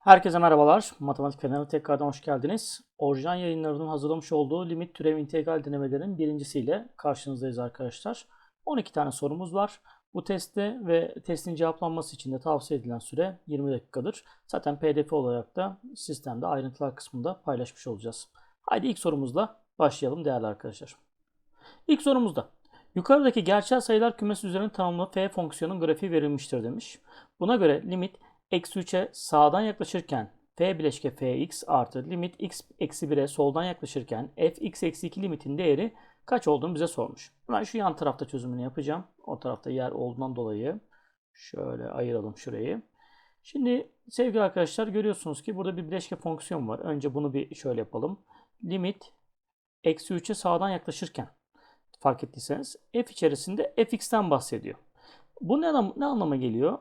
Herkese merhabalar. Matematik Feneri tekrardan hoş geldiniz. Orijinal yayınlarının hazırlamış olduğu limit türev integral denemelerin birincisiyle karşınızdayız arkadaşlar. 12 tane sorumuz var. Bu testte ve testin cevaplanması için de tavsiye edilen süre 20 dakikadır. Zaten pdf olarak da sistemde ayrıntılar kısmında paylaşmış olacağız. Haydi ilk sorumuzla başlayalım değerli arkadaşlar. İlk sorumuzda yukarıdaki gerçel sayılar kümesi üzerinde tanımlı f fonksiyonun grafiği verilmiştir demiş. Buna göre limit eksi 3'e sağdan yaklaşırken f bileşke fx artı limit x eksi 1'e soldan yaklaşırken fx eksi 2 limitin değeri kaç olduğunu bize sormuş. Ben şu yan tarafta çözümünü yapacağım. O tarafta yer olduğundan dolayı şöyle ayıralım şurayı. Şimdi sevgili arkadaşlar görüyorsunuz ki burada bir bileşke fonksiyon var. Önce bunu bir şöyle yapalım. Limit eksi 3'e sağdan yaklaşırken fark ettiyseniz f içerisinde fx'ten bahsediyor. Bu ne, ne anlama geliyor?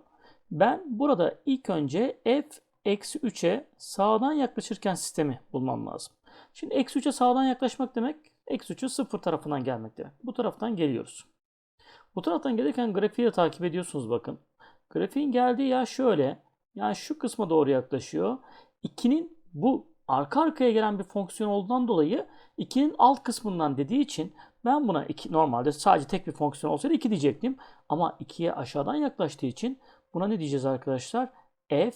Ben burada ilk önce f eksi 3'e sağdan yaklaşırken sistemi bulmam lazım. Şimdi eksi 3'e sağdan yaklaşmak demek eksi 3'ü sıfır tarafından gelmek demek. Bu taraftan geliyoruz. Bu taraftan gelirken grafiği de takip ediyorsunuz bakın. Grafiğin geldiği yer şöyle. Yani şu kısma doğru yaklaşıyor. 2'nin bu arka arkaya gelen bir fonksiyon olduğundan dolayı 2'nin alt kısmından dediği için ben buna 2 normalde sadece tek bir fonksiyon olsaydı 2 diyecektim. Ama 2'ye aşağıdan yaklaştığı için Buna ne diyeceğiz arkadaşlar? F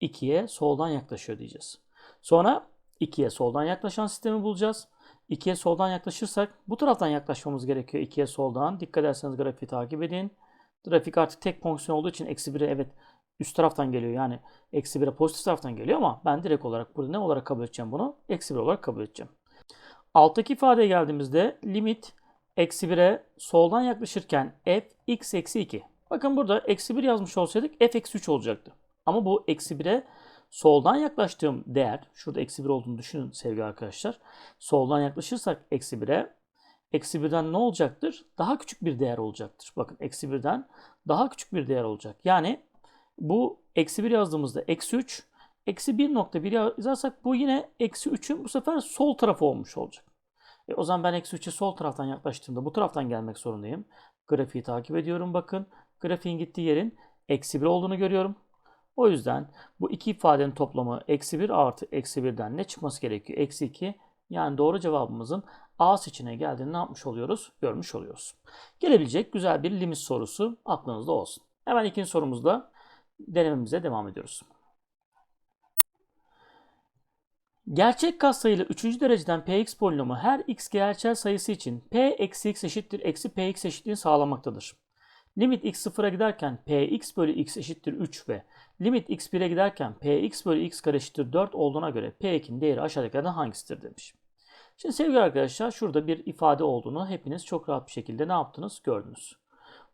2'ye soldan yaklaşıyor diyeceğiz. Sonra 2'ye soldan yaklaşan sistemi bulacağız. 2'ye soldan yaklaşırsak bu taraftan yaklaşmamız gerekiyor 2'ye soldan. Dikkat ederseniz grafiği takip edin. Grafik artık tek fonksiyon olduğu için eksi 1'e evet üst taraftan geliyor. Yani eksi 1'e pozitif taraftan geliyor ama ben direkt olarak burada ne olarak kabul edeceğim bunu? Eksi 1 olarak kabul edeceğim. Alttaki ifadeye geldiğimizde limit eksi 1'e soldan yaklaşırken f x eksi 2. Bakın burada eksi 1 yazmış olsaydık f eksi 3 olacaktı. Ama bu eksi 1'e soldan yaklaştığım değer, şurada eksi 1 olduğunu düşünün sevgili arkadaşlar. Soldan yaklaşırsak eksi 1'e, eksi 1'den ne olacaktır? Daha küçük bir değer olacaktır. Bakın eksi 1'den daha küçük bir değer olacak. Yani bu eksi 1 yazdığımızda eksi 3, eksi 1.1 yazarsak bu yine eksi 3'ün bu sefer sol tarafı olmuş olacak. E o zaman ben eksi 3'e sol taraftan yaklaştığımda bu taraftan gelmek zorundayım. Grafiği takip ediyorum bakın grafiğin gittiği yerin eksi 1 olduğunu görüyorum. O yüzden bu iki ifadenin toplamı eksi 1 artı eksi 1'den ne çıkması gerekiyor? Eksi 2. Yani doğru cevabımızın A seçeneği geldiğini ne yapmış oluyoruz? Görmüş oluyoruz. Gelebilecek güzel bir limit sorusu aklınızda olsun. Hemen ikinci sorumuzda denememize devam ediyoruz. Gerçek katsayılı 3. dereceden px polinomu her x gerçel sayısı için p eksi x eşittir eksi px eşitliğini sağlamaktadır. Limit x sıfıra giderken px bölü x eşittir 3 ve limit x 1'e giderken px bölü x kare eşittir 4 olduğuna göre p2'nin değeri aşağıdakilerden hangisidir demiş. Şimdi sevgili arkadaşlar şurada bir ifade olduğunu hepiniz çok rahat bir şekilde ne yaptınız gördünüz.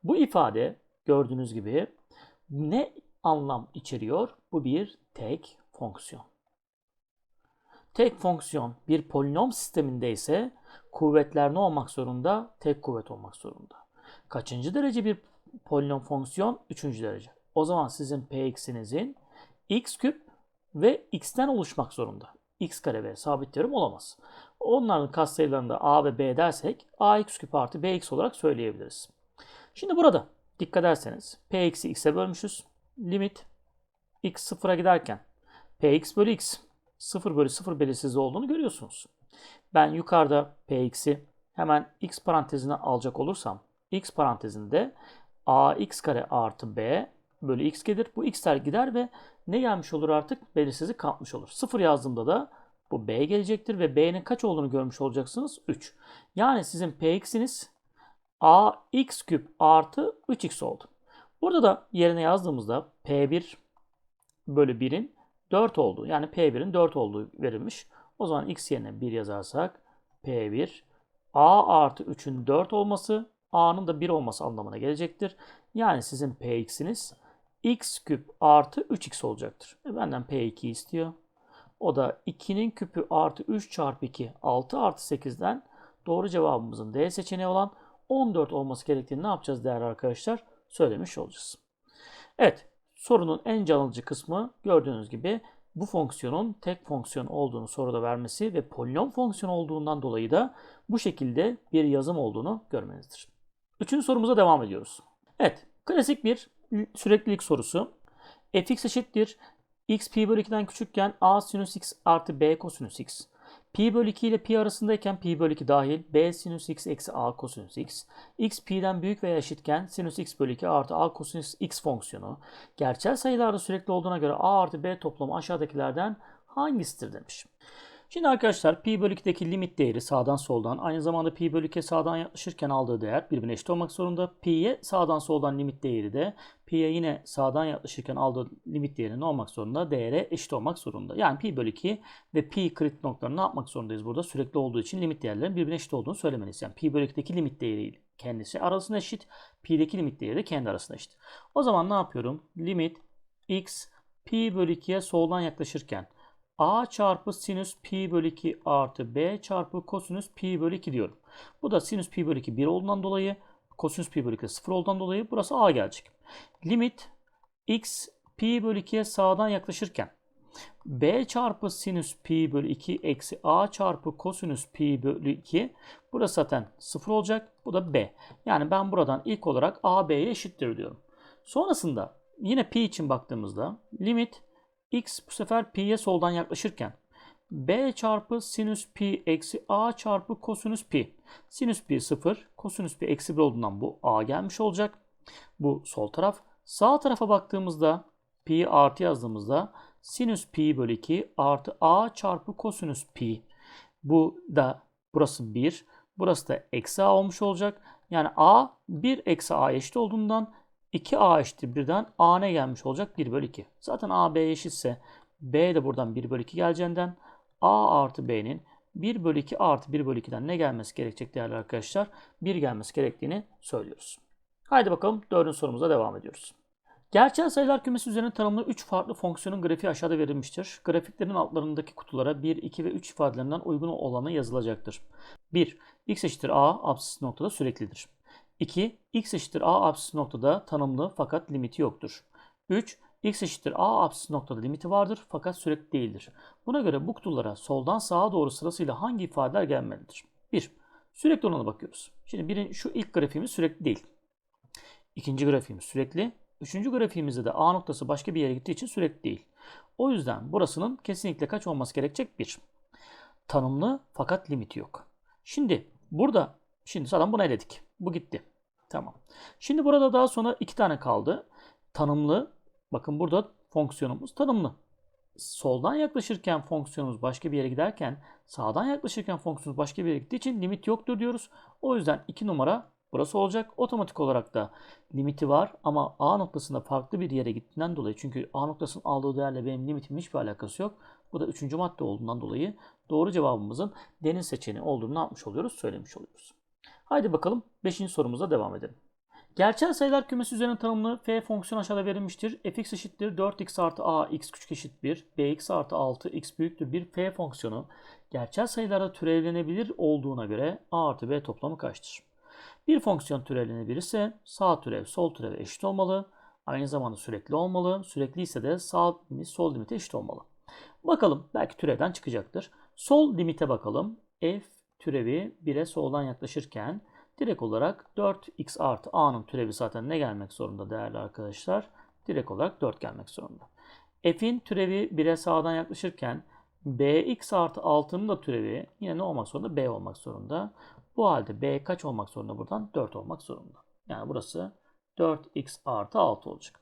Bu ifade gördüğünüz gibi ne anlam içeriyor? Bu bir tek fonksiyon. Tek fonksiyon bir polinom sisteminde ise kuvvetler ne olmak zorunda? Tek kuvvet olmak zorunda. Kaçıncı derece bir polinom fonksiyon 3. derece. O zaman sizin px'inizin x küp ve x'ten oluşmak zorunda. x kare ve sabit terim olamaz. Onların katsayılarında a ve b dersek ax küp artı bx olarak söyleyebiliriz. Şimdi burada dikkat ederseniz px'i x'e bölmüşüz. Limit x sıfıra giderken px bölü x 0 bölü 0 belirsizliği olduğunu görüyorsunuz. Ben yukarıda px'i hemen x parantezine alacak olursam x parantezinde ax kare artı b bölü x gelir. Bu x'ler gider ve ne gelmiş olur artık? Belirsizlik kalkmış olur. 0 yazdığımda da bu b gelecektir ve b'nin kaç olduğunu görmüş olacaksınız? 3. Yani sizin px'iniz ax küp artı 3x oldu. Burada da yerine yazdığımızda p1 bölü 1'in 4 olduğu yani p1'in 4 olduğu verilmiş. O zaman x yerine 1 yazarsak p1 a artı 3'ün 4 olması a'nın da 1 olması anlamına gelecektir. Yani sizin px'iniz x küp artı 3x olacaktır. E benden p2 istiyor. O da 2'nin küpü artı 3 çarpı 2 6 artı 8'den doğru cevabımızın D seçeneği olan 14 olması gerektiğini ne yapacağız değerli arkadaşlar? Söylemiş olacağız. Evet sorunun en canlıcı kısmı gördüğünüz gibi bu fonksiyonun tek fonksiyon olduğunu soruda vermesi ve polinom fonksiyon olduğundan dolayı da bu şekilde bir yazım olduğunu görmenizdir. Üçüncü sorumuza devam ediyoruz. Evet, klasik bir süreklilik sorusu. fx eşittir x pi bölü 2'den küçükken a sinüs x artı b kosinüs x. Pi bölü 2 ile pi arasındayken pi bölü 2 dahil b sinüs x eksi a kosinüs x. x pi'den büyük veya eşitken sinüs x bölü 2 artı a kosinüs x fonksiyonu. Gerçel sayılarda sürekli olduğuna göre a artı b toplamı aşağıdakilerden hangisidir demiş. Şimdi arkadaşlar pi bölü 2'deki limit değeri sağdan soldan aynı zamanda pi bölü 2'ye sağdan yaklaşırken aldığı değer birbirine eşit olmak zorunda. Pi'ye sağdan soldan limit değeri de pi'ye yine sağdan yaklaşırken aldığı limit değeri ne olmak zorunda? Değere eşit olmak zorunda. Yani pi bölü 2 ve pi kritik noktalarını ne yapmak zorundayız burada? Sürekli olduğu için limit değerlerin birbirine eşit olduğunu söylemeliyiz. Yani pi bölü 2'deki limit değeri kendisi arasında eşit. Pi'deki limit değeri de kendi arasında eşit. O zaman ne yapıyorum? Limit x pi bölü 2'ye soldan yaklaşırken a çarpı sinüs pi bölü 2 artı b çarpı kosinüs pi bölü 2 diyorum. Bu da sinüs pi bölü 2 1 olduğundan dolayı kosinüs pi bölü 2 0 olduğundan dolayı burası a gelecek. Limit x pi bölü 2'ye sağdan yaklaşırken b çarpı sinüs pi bölü 2 eksi a çarpı kosinüs pi bölü 2 burası zaten 0 olacak. Bu da b. Yani ben buradan ilk olarak a b'ye eşittir diyorum. Sonrasında yine pi için baktığımızda limit x bu sefer pi'ye soldan yaklaşırken b çarpı sinüs pi eksi a çarpı kosinüs pi. Sinüs pi 0, kosinüs pi eksi 1 olduğundan bu a gelmiş olacak. Bu sol taraf. Sağ tarafa baktığımızda pi artı yazdığımızda sinüs pi bölü 2 artı a çarpı kosinüs pi. Bu da burası 1. Burası da eksi a olmuş olacak. Yani a 1 eksi a eşit olduğundan 2a eşittir 1'den a ne gelmiş olacak? 1 bölü 2. Zaten a b eşitse b de buradan 1 bölü 2 geleceğinden a artı b'nin 1 bölü 2 artı 1 bölü 2'den ne gelmesi gerekecek değerli arkadaşlar? 1 gelmesi gerektiğini söylüyoruz. Haydi bakalım dördüncü sorumuza devam ediyoruz. Gerçel sayılar kümesi üzerine tanımlı 3 farklı fonksiyonun grafiği aşağıda verilmiştir. Grafiklerin altlarındaki kutulara 1, 2 ve 3 ifadelerinden uygun olanı yazılacaktır. 1. x eşittir a absis noktada süreklidir. 2. x eşittir a apsis noktada tanımlı fakat limiti yoktur. 3. x eşittir a apsis noktada limiti vardır fakat sürekli değildir. Buna göre bu kutulara soldan sağa doğru sırasıyla hangi ifadeler gelmelidir? 1. Sürekli olana bakıyoruz. Şimdi birin, şu ilk grafiğimiz sürekli değil. İkinci grafiğimiz sürekli. Üçüncü grafiğimizde de a noktası başka bir yere gittiği için sürekli değil. O yüzden burasının kesinlikle kaç olması gerekecek? 1. Tanımlı fakat limiti yok. Şimdi burada şimdi zaten bunu eledik. Bu gitti. Tamam. Şimdi burada daha sonra iki tane kaldı. Tanımlı. Bakın burada fonksiyonumuz tanımlı. Soldan yaklaşırken fonksiyonumuz başka bir yere giderken sağdan yaklaşırken fonksiyonumuz başka bir yere gittiği için limit yoktur diyoruz. O yüzden 2 numara burası olacak. Otomatik olarak da limiti var ama A noktasında farklı bir yere gittiğinden dolayı çünkü A noktasının aldığı değerle benim limitimin hiçbir alakası yok. Bu da üçüncü madde olduğundan dolayı doğru cevabımızın deniz seçeneği olduğunu ne yapmış oluyoruz? Söylemiş oluyoruz. Haydi bakalım 5. sorumuza devam edelim. Gerçel sayılar kümesi üzerine tanımlı f fonksiyon aşağıda verilmiştir. fx eşittir 4x artı a x küçük eşit 1, bx artı 6 x büyüktür 1 f fonksiyonu gerçel sayılara türevlenebilir olduğuna göre a artı b toplamı kaçtır? Bir fonksiyon türevlenebilirse sağ türev sol türeve eşit olmalı. Aynı zamanda sürekli olmalı. Sürekli ise de sağ limit sol limite eşit olmalı. Bakalım belki türevden çıkacaktır. Sol limite bakalım. f türevi 1'e soldan yaklaşırken direkt olarak 4x artı a'nın türevi zaten ne gelmek zorunda değerli arkadaşlar? Direkt olarak 4 gelmek zorunda. f'in türevi 1'e sağdan yaklaşırken bx artı 6'nın da türevi yine ne olmak zorunda? b olmak zorunda. Bu halde b kaç olmak zorunda buradan? 4 olmak zorunda. Yani burası 4x artı 6 olacak.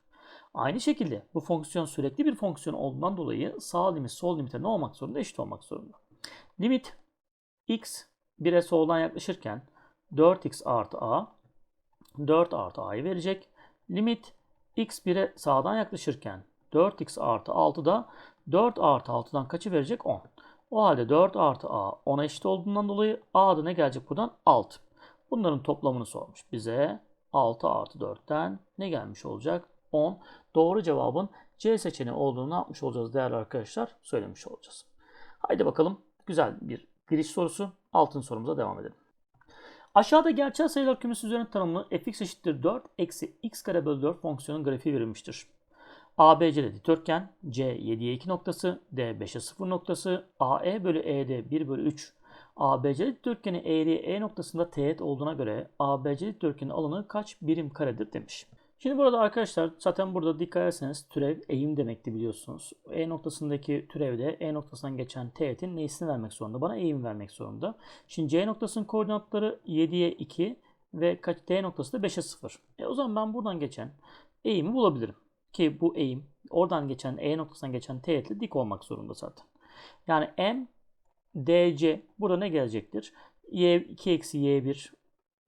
Aynı şekilde bu fonksiyon sürekli bir fonksiyon olduğundan dolayı sağ limit sol limite ne olmak zorunda? Eşit olmak zorunda. Limit x 1'e soldan yaklaşırken 4x artı a 4 artı a'yı verecek. Limit x 1'e sağdan yaklaşırken 4x artı 6 da 4 artı 6'dan kaçı verecek? 10. O halde 4 artı a 10'a eşit olduğundan dolayı a da ne gelecek buradan? 6. Bunların toplamını sormuş bize. 6 artı 4'ten ne gelmiş olacak? 10. Doğru cevabın C seçeneği olduğunu ne yapmış olacağız değerli arkadaşlar? Söylemiş olacağız. Haydi bakalım güzel bir giriş sorusu. Altın sorumuza devam edelim. Aşağıda gerçel sayılar kümesi üzerine tanımlı fx eşittir 4 eksi x kare bölü 4 fonksiyonun grafiği verilmiştir. ABC'de dikdörtgen, C 7'ye 2 noktası, D 5'e 0 noktası, AE bölü ED 1 bölü 3. ABC dikdörtgeni eğri E noktasında teğet olduğuna göre ABC dikdörtgenin alanı kaç birim karedir demiş. Şimdi burada arkadaşlar zaten burada dikkat ederseniz türev eğim demekti biliyorsunuz. E noktasındaki türevde E noktasından geçen teğetin neysini vermek zorunda? Bana eğim vermek zorunda. Şimdi C noktasının koordinatları 7'ye 2 ve D noktası da 5'e 0. E o zaman ben buradan geçen eğimi bulabilirim. Ki bu eğim oradan geçen E noktasından geçen teğetle dik olmak zorunda zaten. Yani M DC burada ne gelecektir? Y2 eksi Y1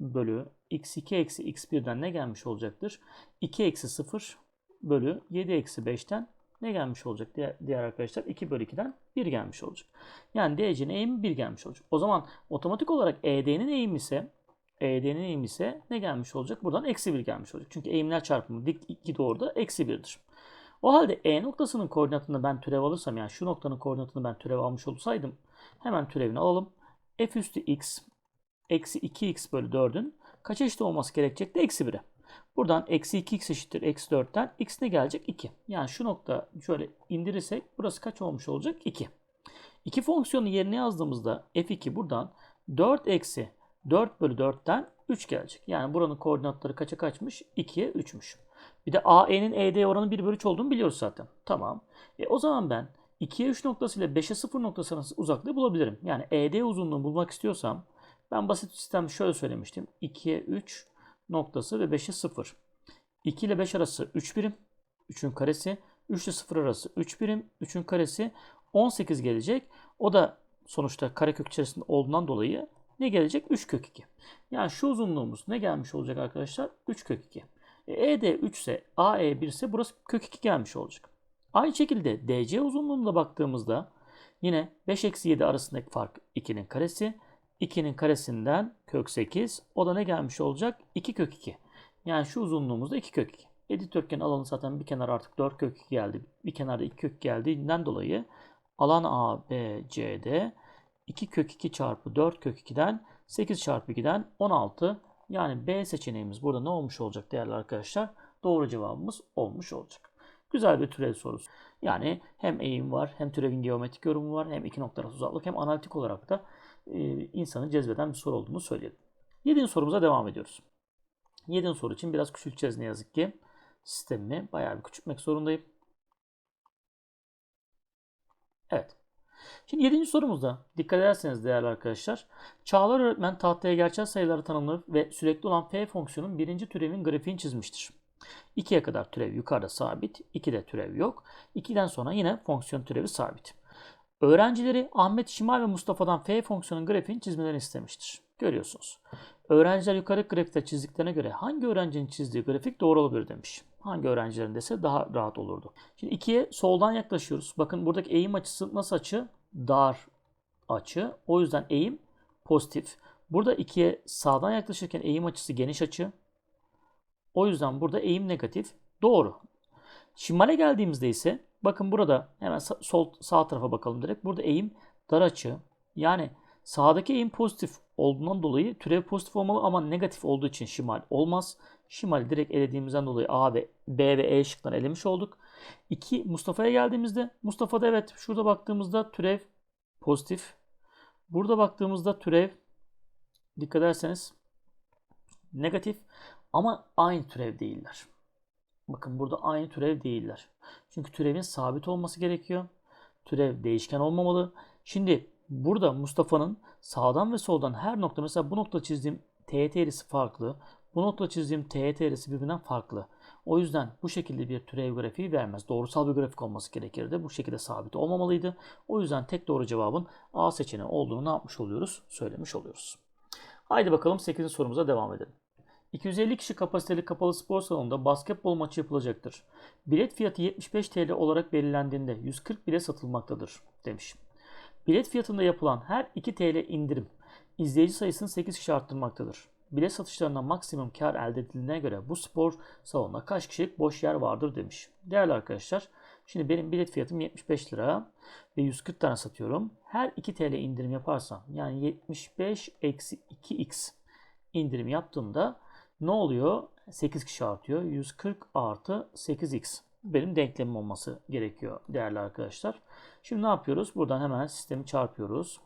bölü x2 eksi x1'den ne gelmiş olacaktır? 2 eksi 0 bölü 7 eksi 5'ten ne gelmiş olacak diğer, diğer arkadaşlar? 2 bölü 2'den 1 gelmiş olacak. Yani DC'nin eğimi 1 gelmiş olacak. O zaman otomatik olarak ED'nin eğimi ise ED'nin eğimi ise ne gelmiş olacak? Buradan eksi 1 gelmiş olacak. Çünkü eğimler çarpımı dik 2 doğruda eksi 1'dir. O halde E noktasının koordinatını ben türev alırsam yani şu noktanın koordinatını ben türev almış olsaydım hemen türevini alalım. F üstü x eksi 2x bölü 4'ün kaça eşit olması gerekecekti? Eksi 1'e. Buradan eksi 2x eşittir eksi 4'ten x ne gelecek? 2. Yani şu nokta şöyle indirirsek burası kaç olmuş olacak? 2. 2 fonksiyonu yerine yazdığımızda f2 buradan 4 eksi 4 bölü 4'ten 3 gelecek. Yani buranın koordinatları kaça kaçmış? 2'ye 3'müş. Bir de AE'nin ED oranı 1 bölü 3 olduğunu biliyoruz zaten. Tamam. E o zaman ben 2'ye 3 noktası ile 5'e 0 noktası uzaklığı bulabilirim. Yani ED uzunluğunu bulmak istiyorsam ben basit sistem şöyle söylemiştim. 2'ye 3 noktası ve 5'e 0. 2 ile 5 arası 3 birim. 3'ün karesi. 3 ile 0 arası 3 birim. 3'ün karesi 18 gelecek. O da sonuçta karekök içerisinde olduğundan dolayı ne gelecek? 3 kök 2. Yani şu uzunluğumuz ne gelmiş olacak arkadaşlar? 3 kök 2. E, ED 3 ise AE 1 ise burası kök 2 gelmiş olacak. Aynı şekilde DC uzunluğuna baktığımızda yine 5 eksi 7 arasındaki fark 2'nin karesi. 2'nin karesinden kök 8. O da ne gelmiş olacak? 2 kök 2. Yani şu uzunluğumuzda 2 kök 2. Dikdörtgen alanı zaten bir kenar artık 4 kök 2 geldi. Bir kenarda 2 kök geldiğinden dolayı alan A, B, C'de 2 kök 2 çarpı 4 kök 2'den 8 çarpı 2'den 16. Yani B seçeneğimiz burada ne olmuş olacak değerli arkadaşlar? Doğru cevabımız olmuş olacak. Güzel bir türev sorusu. Yani hem eğim var, hem türevin geometrik yorumu var, hem iki nokta arası uzaklık, hem analitik olarak da e, insanı cezbeden bir soru olduğunu söyleyelim. Yedinci sorumuza devam ediyoruz. Yedinci soru için biraz küçülteceğiz ne yazık ki. Sistemimi bayağı bir küçültmek zorundayım. Evet. Şimdi yedinci sorumuzda dikkat ederseniz değerli arkadaşlar. Çağlar öğretmen tahtaya gerçel sayıları tanımlı ve sürekli olan f fonksiyonun birinci türevin grafiğini çizmiştir. 2'ye kadar türev yukarıda sabit, 2'de türev yok. 2'den sonra yine fonksiyon türevi sabit. Öğrencileri Ahmet, Şimal ve Mustafa'dan f fonksiyonun grafiğini çizmelerini istemiştir. Görüyorsunuz. Öğrenciler yukarı grafikte çizdiklerine göre hangi öğrencinin çizdiği grafik doğru olabilir demiş. Hangi öğrencilerin dese daha rahat olurdu. Şimdi 2'ye soldan yaklaşıyoruz. Bakın buradaki eğim açısı nasıl açı? Dar açı. O yüzden eğim pozitif. Burada 2'ye sağdan yaklaşırken eğim açısı geniş açı. O yüzden burada eğim negatif. Doğru. Şimale geldiğimizde ise bakın burada hemen sol sağ tarafa bakalım direkt. Burada eğim dar açı. Yani sağdaki eğim pozitif olduğundan dolayı türev pozitif olmalı ama negatif olduğu için şimal olmaz. Şimali direkt elediğimizden dolayı A ve B ve E şıklarını elemiş olduk. 2 Mustafa'ya geldiğimizde Mustafa'da evet şurada baktığımızda türev pozitif. Burada baktığımızda türev dikkat ederseniz negatif ama aynı türev değiller. Bakın burada aynı türev değiller. Çünkü türevin sabit olması gerekiyor. Türev değişken olmamalı. Şimdi burada Mustafa'nın sağdan ve soldan her nokta mesela bu nokta çizdiğim teğet eğrisi farklı. Bu nokta çizdiğim teğet eğrisi birbirinden farklı. O yüzden bu şekilde bir türev grafiği vermez. Doğrusal bir grafik olması gerekirdi. Bu şekilde sabit olmamalıydı. O yüzden tek doğru cevabın A seçeneği olduğunu ne yapmış oluyoruz? Söylemiş oluyoruz. Haydi bakalım 8. sorumuza devam edelim. 250 kişi kapasiteli kapalı spor salonunda basketbol maçı yapılacaktır. Bilet fiyatı 75 TL olarak belirlendiğinde 140 bile satılmaktadır demiş. Bilet fiyatında yapılan her 2 TL indirim izleyici sayısını 8 kişi arttırmaktadır. Bilet satışlarından maksimum kar elde edildiğine göre bu spor salonunda kaç kişilik boş yer vardır demiş. Değerli arkadaşlar şimdi benim bilet fiyatım 75 lira ve 140 tane satıyorum. Her 2 TL indirim yaparsam yani 75 eksi 2x indirim yaptığımda ne oluyor? 8 kişi artıyor. 140 artı 8x. Benim denklemim olması gerekiyor değerli arkadaşlar. Şimdi ne yapıyoruz? Buradan hemen sistemi çarpıyoruz.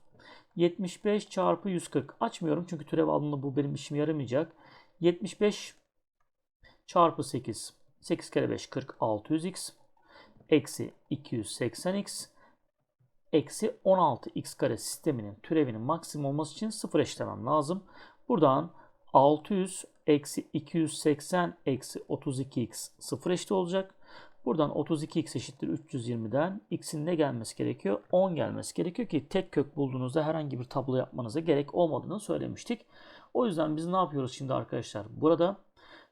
75 çarpı 140. Açmıyorum çünkü türev aldığımda bu benim işime yaramayacak. 75 çarpı 8. 8 kere 5 40 600x eksi 280x eksi 16x kare sisteminin türevinin maksimum olması için 0 eşitlemem lazım. Buradan 600 eksi 280 eksi 32x 0 eşit olacak. Buradan 32x eşittir 320'den x'in ne gelmesi gerekiyor? 10 gelmesi gerekiyor ki tek kök bulduğunuzda herhangi bir tablo yapmanıza gerek olmadığını söylemiştik. O yüzden biz ne yapıyoruz şimdi arkadaşlar? Burada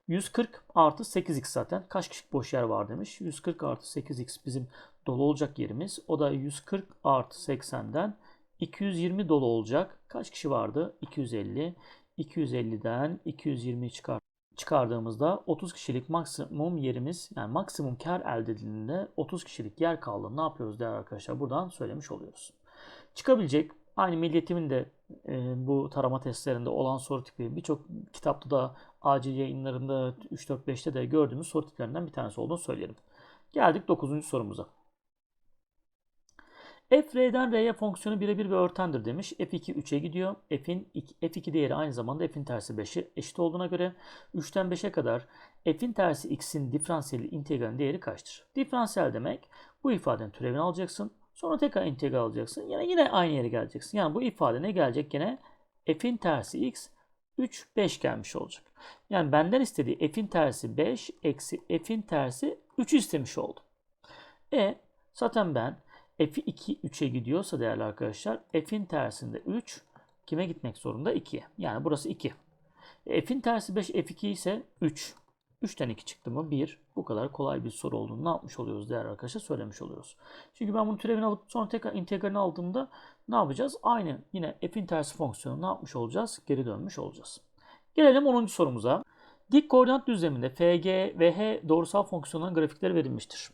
140 artı 8x zaten. Kaç kişilik boş yer var demiş. 140 artı 8x bizim dolu olacak yerimiz. O da 140 artı 80'den 220 dolu olacak. Kaç kişi vardı? 250. 250'den 220'yi çıkar çıkardığımızda 30 kişilik maksimum yerimiz yani maksimum kar elde edildiğinde 30 kişilik yer kaldı. Ne yapıyoruz değerli arkadaşlar? Buradan söylemiş oluyoruz. Çıkabilecek aynı milletimin de e, bu tarama testlerinde olan soru tipi birçok kitapta da acil yayınlarında 3-4-5'te de gördüğümüz soru tiplerinden bir tanesi olduğunu söyleyelim. Geldik 9. sorumuza. F R'den R'ye fonksiyonu birebir ve örtendir demiş. F2 3'e gidiyor. F'in F2 değeri aynı zamanda F'in tersi 5'e eşit olduğuna göre 3'ten 5'e kadar F'in tersi X'in diferansiyeli integralin değeri kaçtır? Diferansiyel demek bu ifadenin türevini alacaksın. Sonra tekrar integral alacaksın. Yine yine aynı yere geleceksin. Yani bu ifade ne gelecek? Yine F'in tersi X 3 5 gelmiş olacak. Yani benden istediği F'in tersi 5 eksi F'in tersi 3 istemiş oldu. E zaten ben F'i 2 3'e gidiyorsa değerli arkadaşlar F'in tersinde 3 kime gitmek zorunda? 2'ye. Yani burası 2. E, F'in tersi 5 F2 ise 3. 3'ten 2 çıktı mı? 1. Bu kadar kolay bir soru olduğunu ne yapmış oluyoruz değerli arkadaşlar? Söylemiş oluyoruz. Çünkü ben bunu türevini alıp sonra tekrar integralini aldığımda ne yapacağız? Aynı yine f'in tersi fonksiyonu ne yapmış olacağız? Geri dönmüş olacağız. Gelelim 10. sorumuza. Dik koordinat düzleminde FG ve H doğrusal fonksiyonların grafikleri verilmiştir.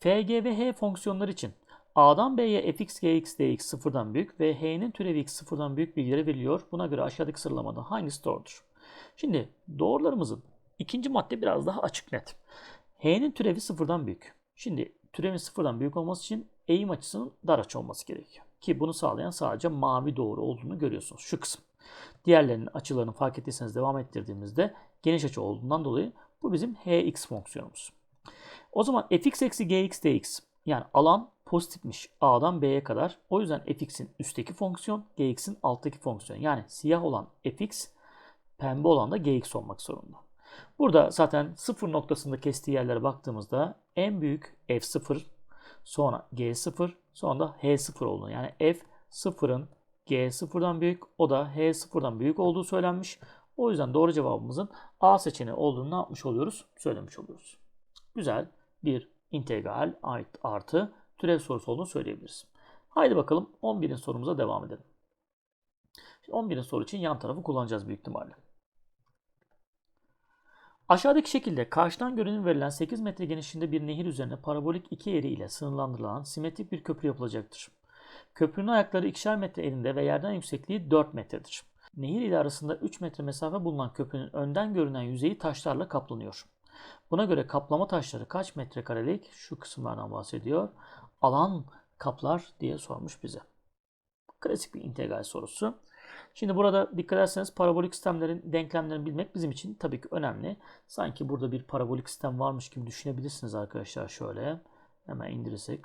FG ve H fonksiyonları için A'dan B'ye fx, gx, dx sıfırdan büyük ve h'nin türevi x sıfırdan büyük bilgileri veriliyor. Buna göre aşağıdaki sıralamada hangisi doğrudur? Şimdi doğrularımızın ikinci madde biraz daha açık net. H'nin türevi sıfırdan büyük. Şimdi türevin sıfırdan büyük olması için eğim açısının dar açı olması gerekiyor. Ki bunu sağlayan sadece mavi doğru olduğunu görüyorsunuz. Şu kısım. Diğerlerinin açılarını fark ettiyseniz devam ettirdiğimizde geniş açı olduğundan dolayı bu bizim hx fonksiyonumuz. O zaman fx eksi gx dx yani alan pozitifmiş A'dan B'ye kadar. O yüzden fx'in üstteki fonksiyon, gx'in alttaki fonksiyon. Yani siyah olan fx, pembe olan da gx olmak zorunda. Burada zaten sıfır noktasında kestiği yerlere baktığımızda en büyük f0, sonra g0, sonra da h0 olduğunu. Yani f sıfırın g0'dan büyük, o da h0'dan büyük olduğu söylenmiş. O yüzden doğru cevabımızın A seçeneği olduğunu ne yapmış oluyoruz? Söylemiş oluyoruz. Güzel bir integral artı türev sorusu olduğunu söyleyebiliriz. Haydi bakalım 11'in sorumuza devam edelim. 11'in soru için yan tarafı kullanacağız büyük ihtimalle. Aşağıdaki şekilde karşıdan görünüm verilen 8 metre genişliğinde bir nehir üzerine parabolik iki eri ile sınırlandırılan simetrik bir köprü yapılacaktır. Köprünün ayakları ikişer metre elinde ve yerden yüksekliği 4 metredir. Nehir ile arasında 3 metre mesafe bulunan köprünün önden görünen yüzeyi taşlarla kaplanıyor. Buna göre kaplama taşları kaç metrekarelik? Şu kısımlardan bahsediyor. Alan kaplar diye sormuş bize. Klasik bir integral sorusu. Şimdi burada dikkat ederseniz parabolik sistemlerin denklemlerini bilmek bizim için tabii ki önemli. Sanki burada bir parabolik sistem varmış gibi düşünebilirsiniz arkadaşlar şöyle. Hemen indirirsek.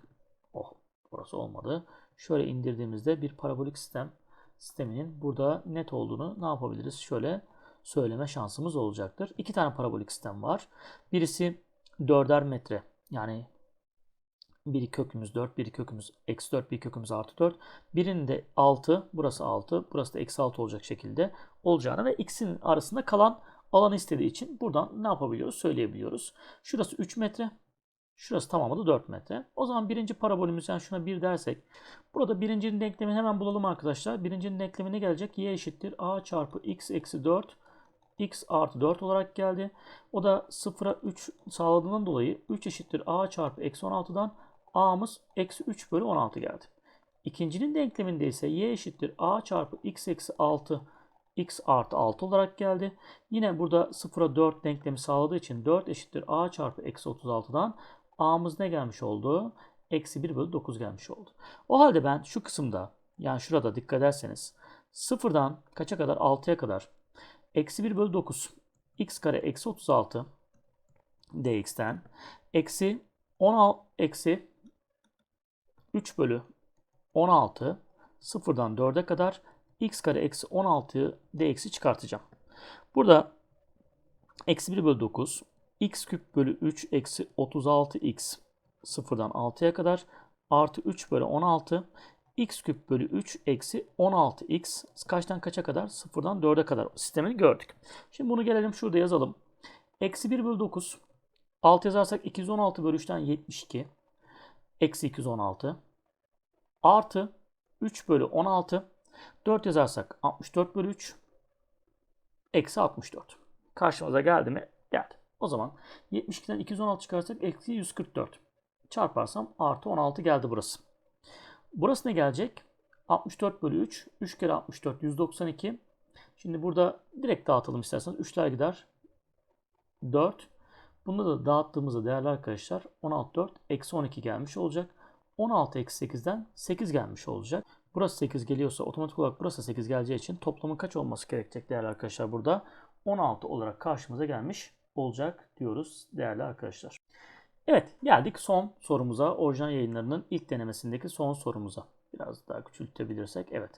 Oh burası olmadı. Şöyle indirdiğimizde bir parabolik sistem sisteminin burada net olduğunu ne yapabiliriz? Şöyle söyleme şansımız olacaktır. İki tane parabolik sistem var. Birisi 4'er metre yani biri kökümüz 4, biri kökümüz eksi 4, bir kökümüz artı 4. Birinin de 6, burası 6, burası da eksi 6 olacak şekilde olacağını ve x'in arasında kalan alanı istediği için buradan ne yapabiliyoruz söyleyebiliyoruz. Şurası 3 metre, şurası tamamı da 4 metre. O zaman birinci parabolümüz yani şuna 1 dersek. Burada birincinin denklemini hemen bulalım arkadaşlar. Birincinin denklemi ne gelecek? y eşittir a çarpı x eksi 4 x artı 4 olarak geldi. O da 0'a 3 sağladığından dolayı 3 eşittir a çarpı eksi 16'dan a'mız eksi 3 bölü 16 geldi. İkincinin denkleminde ise y eşittir a çarpı x eksi 6 x artı 6 olarak geldi. Yine burada 0'a 4 denklemi sağladığı için 4 eşittir a çarpı eksi 36'dan a'mız ne gelmiş oldu? Eksi 1 bölü 9 gelmiş oldu. O halde ben şu kısımda yani şurada dikkat ederseniz 0'dan kaça kadar 6'ya kadar eksi 1 bölü 9 x kare eksi 36 dx'ten eksi 16 eksi 3 bölü 16 sıfırdan 4'e kadar x kare eksi 16'yı dx'i çıkartacağım. Burada eksi 1 bölü 9 x küp bölü 3 eksi 36x sıfırdan 6'ya kadar artı 3 bölü 16 x küp bölü 3 eksi 16x kaçtan kaça kadar? Sıfırdan 4'e kadar sistemini gördük. Şimdi bunu gelelim şurada yazalım. Eksi 1 bölü 9 6 yazarsak 216 bölü 3'ten 72 eksi 216 artı 3 bölü 16 4 yazarsak 64 bölü 3 eksi 64. Karşımıza geldi mi? Geldi. O zaman 72'den 216 çıkarsak eksi 144. Çarparsam artı 16 geldi burası. Burası ne gelecek? 64 bölü 3. 3 kere 64 192. Şimdi burada direkt dağıtalım isterseniz. 3'ler gider. 4. Bunu da dağıttığımızda değerli arkadaşlar 16 4 eksi 12 gelmiş olacak. 16 eksi 8'den 8 gelmiş olacak. Burası 8 geliyorsa otomatik olarak burası 8 geleceği için toplamın kaç olması gerekecek değerli arkadaşlar burada? 16 olarak karşımıza gelmiş olacak diyoruz değerli arkadaşlar. Evet geldik son sorumuza. Orijinal yayınlarının ilk denemesindeki son sorumuza. Biraz daha küçültebilirsek. Evet.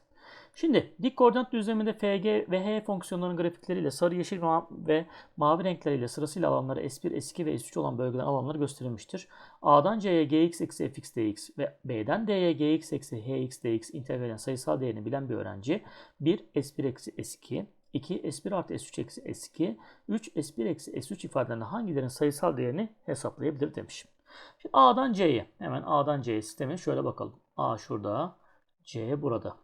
Şimdi dik koordinat düzleminde FG ve H fonksiyonlarının grafikleriyle sarı, yeşil ve mavi renkleriyle sırasıyla alanları S1, S2 ve S3 olan bölgeden alanları gösterilmiştir. A'dan C'ye gx eksi fx dx ve B'den D'ye gx eksi hx dx integralin sayısal değerini bilen bir öğrenci 1 S1 eksi S2, 2 S1 artı S3 eksi S2, 3 S1 eksi S3 ifadelerinde hangilerinin sayısal değerini hesaplayabilir demiş. Şimdi A'dan C'ye hemen A'dan C'ye sistemi şöyle bakalım. A şurada, C burada.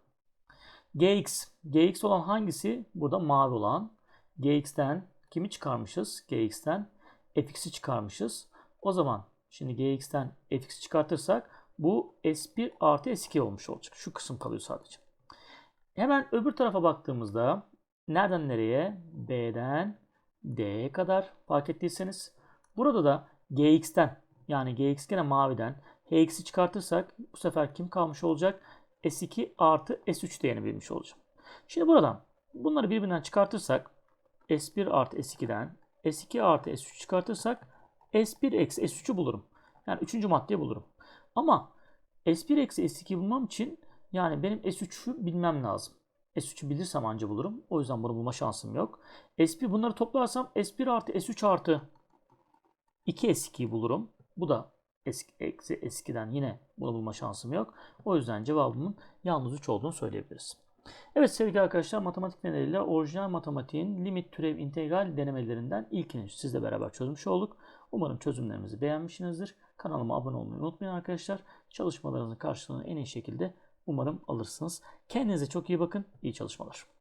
Gx. Gx olan hangisi? Burada mavi olan. Gx'ten kimi çıkarmışız? Gx'ten fx'i çıkarmışız. O zaman şimdi Gx'ten fx'i çıkartırsak bu S1 artı S2 olmuş olacak. Şu kısım kalıyor sadece. Hemen öbür tarafa baktığımızda nereden nereye? B'den D'ye kadar fark ettiyseniz. Burada da Gx'ten yani Gx gene maviden Hx'i çıkartırsak bu sefer kim kalmış olacak? S2 artı S3 değerini bilmiş olacağım. Şimdi buradan bunları birbirinden çıkartırsak S1 artı S2'den S2 artı S3 çıkartırsak S1 eksi S3'ü bulurum. Yani üçüncü maddeyi bulurum. Ama S1 eksi S2 bulmam için yani benim S3'ü bilmem lazım. S3'ü bilirsem anca bulurum. O yüzden bunu bulma şansım yok. S1 bunları toplarsam S1 artı S3 artı 2 S2'yi bulurum. Bu da eski, eksi eskiden yine bunu bulma şansım yok. O yüzden cevabımın yalnız 3 olduğunu söyleyebiliriz. Evet sevgili arkadaşlar matematik nedeniyle orijinal matematiğin limit türev integral denemelerinden ilkini sizle beraber çözmüş olduk. Umarım çözümlerimizi beğenmişsinizdir. Kanalıma abone olmayı unutmayın arkadaşlar. Çalışmalarınızın karşılığını en iyi şekilde umarım alırsınız. Kendinize çok iyi bakın. İyi çalışmalar.